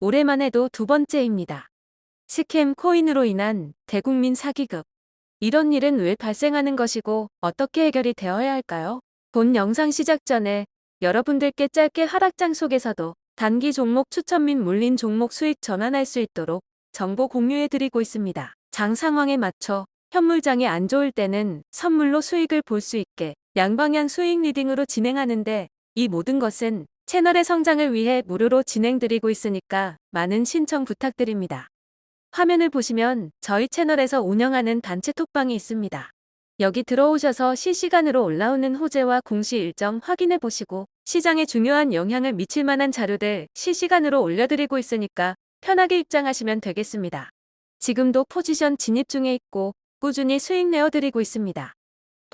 올해만 해도 두 번째입니다. 스캠 코인으로 인한 대국민 사기극. 이런 일은 왜 발생하는 것이고 어떻게 해결이 되어야 할까요? 본 영상 시작 전에 여러분들께 짧게 하락장 속에서도 단기 종목 추천 및 물린 종목 수익 전환할 수 있도록 정보 공유해 드리고 있습니다. 장 상황에 맞춰 현물장이 안 좋을 때는 선물로 수익을 볼 수 있게 양방향 수익 리딩으로 진행하는데 이 모든 것은 채널의 성장을 위해 무료로 진행드리고 있으니까 많은 신청 부탁드립니다. 화면을 보시면 저희 채널에서 운영하는 단체 톡방이 있습니다. 여기 들어오셔서 실시간으로 올라오는 호재와 공시 일정 확인해 보시고 시장에 중요한 영향을 미칠 만한 자료들 실시간으로 올려드리고 있으니까 편하게 입장하시면 되겠습니다. 지금도 포지션 진입 중에 있고 꾸준히 수익 내어드리고 있습니다.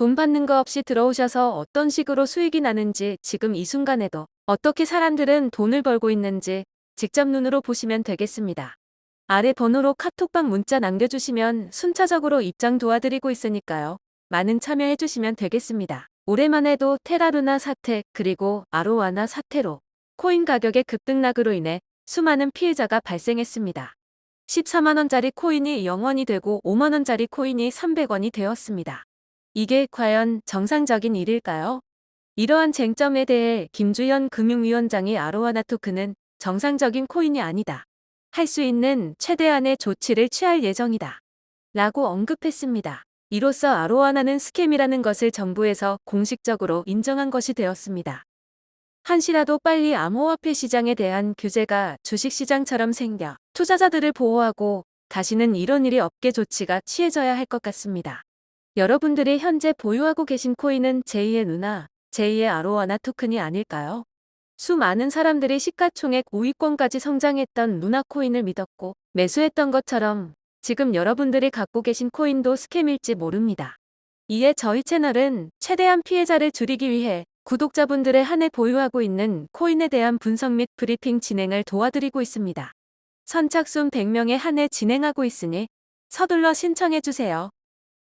돈 받는 거 없이 들어오셔서 어떤 식으로 수익이 나는지 지금 이 순간에도 어떻게 사람들은 돈을 벌고 있는지 직접 눈으로 보시면 되겠습니다. 아래 번호로 카톡방 문자 남겨주시면 순차적으로 입장 도와드리고 있으니까요. 많은 참여해주시면 되겠습니다. 올해만 해도 테라루나 사태 그리고 아로와나 사태로 코인 가격의 급등락으로 인해 수많은 피해자가 발생했습니다. 14만원짜리 코인이 0원이 되고 5만원짜리 코인이 300원이 되었습니다. 이게 과연 정상적인 일일까요? 이러한 쟁점에 대해 김주현 금융위원장이 아로하나 토크는 정상적인 코인이 아니다. 할 수 있는 최대한의 조치를 취할 예정이다. 라고 언급했습니다. 이로써 아로하나는 스캠이라는 것을 정부에서 공식적으로 인정한 것이 되었습니다. 한시라도 빨리 암호화폐 시장에 대한 규제가 주식시장처럼 생겨 투자자들을 보호하고 다시는 이런 일이 없게 조치가 취해져야 할 것 같습니다. 여러분들이 현재 보유하고 계신 코인은 제2의 누나, 제2의 아로하나 토큰이 아닐까요? 수많은 사람들이 시가총액 5위권까지 성장했던 루나 코인을 믿었고 매수했던 것처럼 지금 여러분들이 갖고 계신 코인도 스캠일지 모릅니다. 이에 저희 채널은 최대한 피해자를 줄이기 위해 구독자분들의 한 해 보유하고 있는 코인에 대한 분석 및 브리핑 진행을 도와드리고 있습니다. 선착순 100명의 한 해 진행하고 있으니 서둘러 신청해주세요.